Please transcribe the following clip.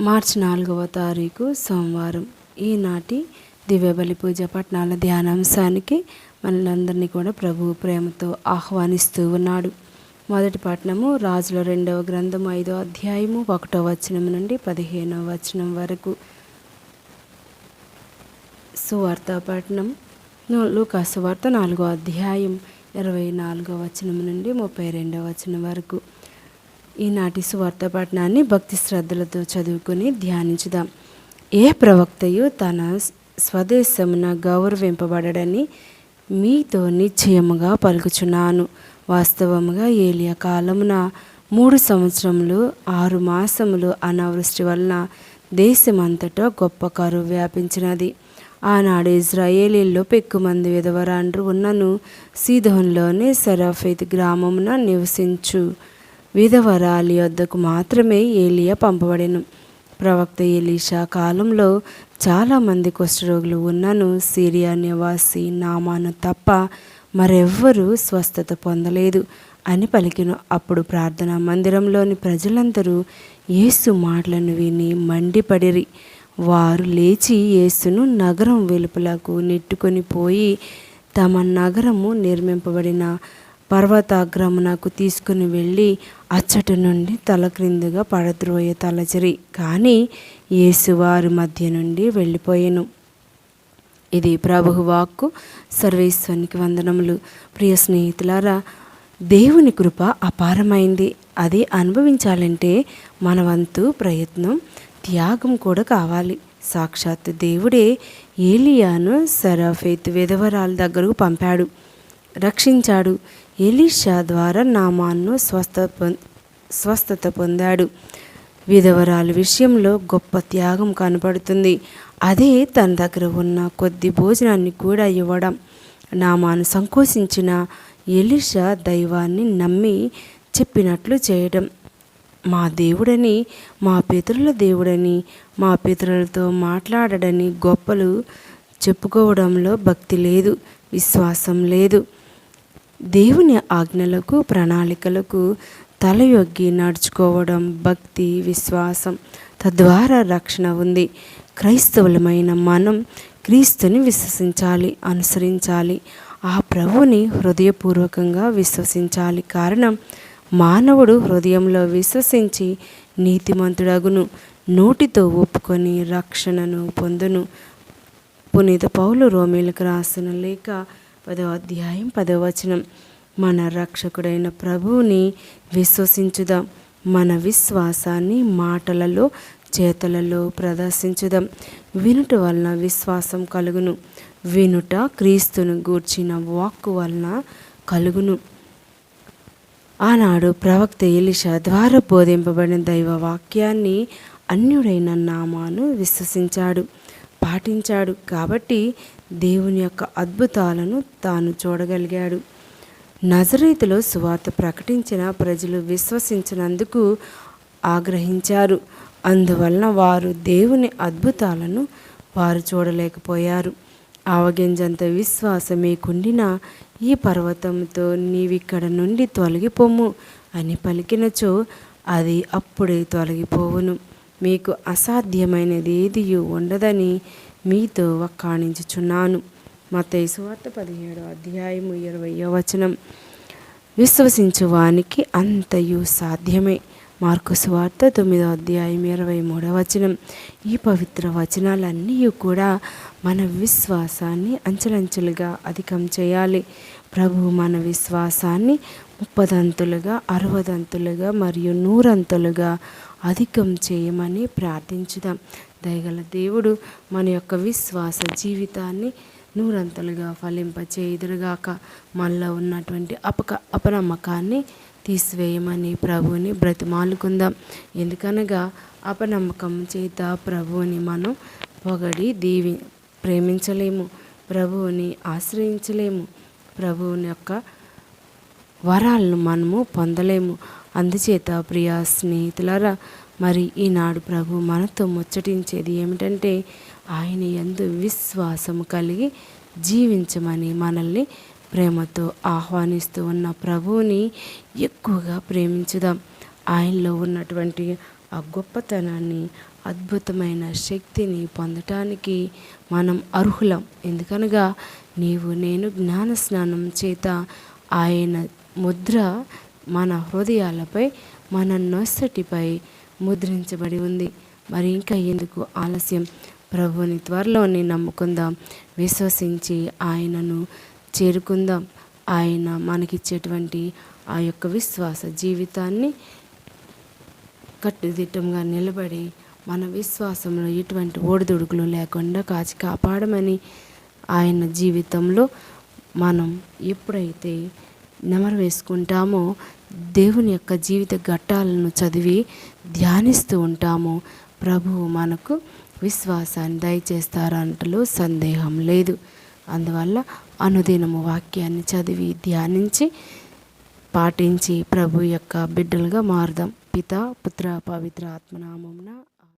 మార్చి నాలుగవ తారీఖు సోమవారం. ఈనాటి దివ్యబలి పూజ పట్నాల ధ్యానాంశానికి మనలందరినీ కూడా ప్రభు ప్రేమతో ఆహ్వానిస్తూ ఉన్నాడు. మొదటి పట్నము రాజుల రెండవ గ్రంథం ఐదో అధ్యాయము ఒకటో వచనం నుండి పదిహేనవ వచనం వరకు. సువార్త పట్టణం లూకాసు సువార్త నాలుగో అధ్యాయం ఇరవై నాలుగో వచనం నుండి ముప్పై రెండవ వచనం వరకు. ఈనాటి సువార్త పఠనాన్ని భక్తి శ్రద్ధలతో చదువుకుని ధ్యానించుదాం. ఏ ప్రవక్తయు తన స్వదేశమున గౌరవింపబడడని మీతో నిశ్చయముగా పలుకుచున్నాను. వాస్తవముగా ఏలియా కాలమున మూడు సంవత్సరములు ఆరు మాసములు అనావృష్టి వలన దేశమంతటా గొప్ప కరువు వ్యాపించినది. ఆనాడు ఇజ్రాయేలీల్లో పెక్కుమంది విధవరాండ్రు ఉన్నను సీదోన్లోని సరాఫేత్ గ్రామమున నివసించు విధవరాలి వద్దకు మాత్రమే ఏలియా పంపబడెను. ప్రవక్త ఎలీషా కాలంలో చాలామంది కుష్ఠరోగులు ఉన్నను. సిరియా నివాసి నామాను తప్ప మరెవ్వరూ స్వస్థత పొందలేదు అని పలికిన. అప్పుడు ప్రార్థనా మందిరంలోని ప్రజలందరూ యేసు మాటలను విని మండిపడిరి. వారు లేచి యేసును నగరం వెలుపలకు నెట్టుకొని పోయి తమ నగరము నిర్మింపబడిన పర్వతాగ్రమునకు తీసుకుని వెళ్ళి అచ్చటి నుండి తల క్రిందుగా పడద్రోయ తలచరి. కానీ యేసు వారి మధ్య నుండి వెళ్ళిపోయాను. ఇది ప్రభువు వాక్కు సర్వేశ్వరునికి వందనములు. ప్రియ స్నేహితులారా దేవుని కృప అపారమైంది. అది అనుభవించాలంటే మన వంతు ప్రయత్నం త్యాగం కూడా కావాలి. సాక్షాత్ దేవుడే ఏలియాను సరాఫేత్ విధవరాల దగ్గరకు పంపాడు. రక్షించాడు. ఎలీషా ద్వారా నామాన్ను స్వస్థ స్వస్థత పొందాడు. విధవరాలు విషయంలో గొప్ప త్యాగం కనపడుతుంది. అదే తన దగ్గర ఉన్న కొద్ది భోజనాన్ని కూడా ఇవ్వడం. నామాను సంకోచించిన ఎలిషా దైవాన్ని నమ్మి చెప్పినట్లు చేయడం. మా దేవుడని మా పితరుల దేవుడని మా పితరులతో మాట్లాడడని గొప్పలు చెప్పుకోవడంలో భక్తి లేదు విశ్వాసం లేదు. దేవుని ఆజ్ఞలకు ప్రణాళికలకు తలయొగ్గి నడుచుకోవడం భక్తి విశ్వాసం తద్వారా రక్షణ ఉంది. క్రైస్తవులమైన మనం క్రీస్తుని విశ్వసించాలి అనుసరించాలి. ఆ ప్రభుని హృదయపూర్వకంగా విశ్వసించాలి. కారణం మానవుడు హృదయంలో విశ్వసించి నీతిమంతుడగును. నోటితో ఒప్పుకొని రక్షణను పొందును. పునీత పౌలు రోమేలకు రాసిన లేఖ పదవ అధ్యాయం పదవ వచనం. మన రక్షకుడైన ప్రభువుని విశ్వసించుదాం. మన విశ్వాసాన్ని మాటలలో చేతలలో ప్రదర్శించుదాం. వినుట వలన విశ్వాసం కలుగును. వినుట క్రీస్తును గూర్చిన వాక్కు వలన కలుగును. ఆనాడు ప్రవక్త ఎలిషా ద్వారా బోధింపబడిన దైవ వాక్యాన్ని అన్యుడైన నామాను విశ్వసించాడు పాటించాడు. కాబట్టి దేవుని యొక్క అద్భుతాలను తాను చూడగలిగాడు. నజరీతిలో సువార్త ప్రకటించిన ప్రజలు విశ్వసించినందుకు ఆగ్రహించారు. అందువలన వారు దేవుని అద్భుతాలను వారు చూడలేకపోయారు. ఆవగింజంత విశ్వాసమే కుండిన ఈ పర్వతంతో నీవిక్కడ నుండి తొలగిపోము అని పలికినచో అది అప్పుడే తొలగిపోవును. మీకు అసాధ్యమైనది ఏది ఉండదని మీతో వక్కాణించుచున్నాను. మత్తయి సువార్త పదిహేడో అధ్యాయము ఇరవయో వచనం. విశ్వసించువానికి అంతయు సాధ్యమే. మార్కు సువార్త తొమ్మిదో అధ్యాయం ఇరవై మూడవ వచనం. ఈ పవిత్ర వచనాలన్నీ కూడా మన విశ్వాసాన్ని అంచెలంచెలుగా అధికం చేయాలి. ప్రభు మన విశ్వాసాన్ని ముప్పదంతులుగా అరవదంతులుగా మరియు నూరంతులుగా అధికం చేయమని ప్రార్థించుదాం. దయగల దేవుడు మన యొక్క విశ్వాస జీవితాన్ని నూరంతలుగా ఫలింపచేయుదురుగాక. మనలో ఉన్నటువంటి అపక అపనమ్మకాన్ని తీసివేయమని ప్రభువుని బ్రతిమాలుకుందాం. ఎందుకనగా అపనమ్మకం చేత ప్రభువుని మనం పొగడి దీవి ప్రేమించలేము. ప్రభువుని ఆశ్రయించలేము. ప్రభువుని యొక్క వరాలను మనము పొందలేము. అందుచేత ప్రియ స్నేహితులారా మరి ఈనాడు ప్రభు మనతో ముచ్చటించేది ఏమిటంటే ఆయన ఎందు విశ్వాసము కలిగి జీవించమని మనల్ని ప్రేమతో ఆహ్వానిస్తూ ఉన్న ప్రభువుని ఎక్కువగా ప్రేమించుదాం. ఆయనలో ఉన్నటువంటి ఆ గొప్పతనాన్ని అద్భుతమైన శక్తిని పొందటానికి మనం అర్హులం. ఎందుకనగా నీవు నేను జ్ఞాన స్నానం చేత ఆయన ముద్ర మన హృదయాలపై మన నొస్సటిపై ముద్రించబడి ఉంది. మరి ఇంకా ఎందుకు ఆలస్యం? ప్రభుని త్వరలోనే నమ్ముకుందాం. విశ్వసించి ఆయనను చేరుకుందాం. ఆయన మనకిచ్చేటువంటి ఆ యొక్క విశ్వాస జీవితాన్ని కట్టుదిట్టంగా నిలబడి మన విశ్వాసంలో ఎటువంటి ఓడిదుడుకులు లేకుండా కాచి కాపాడమని ఆయన జీవితంలో మనం ఎప్పుడైతే నెమరు వేసుకుంటామో దేవుని యొక్క జీవిత ఘట్టాలను చదివి ధ్యానిస్తూ ఉంటామో ప్రభువు మనకు విశ్వాసాన్ని దయచేస్తారంటలో సందేహం లేదు. అందువల్ల అనుదినము వాక్యాన్ని చదివి ధ్యానించి పాటించి ప్రభు యొక్క బిడ్డలుగా మారుదాం. పిత పుత్ర పవిత్ర ఆత్మనామమున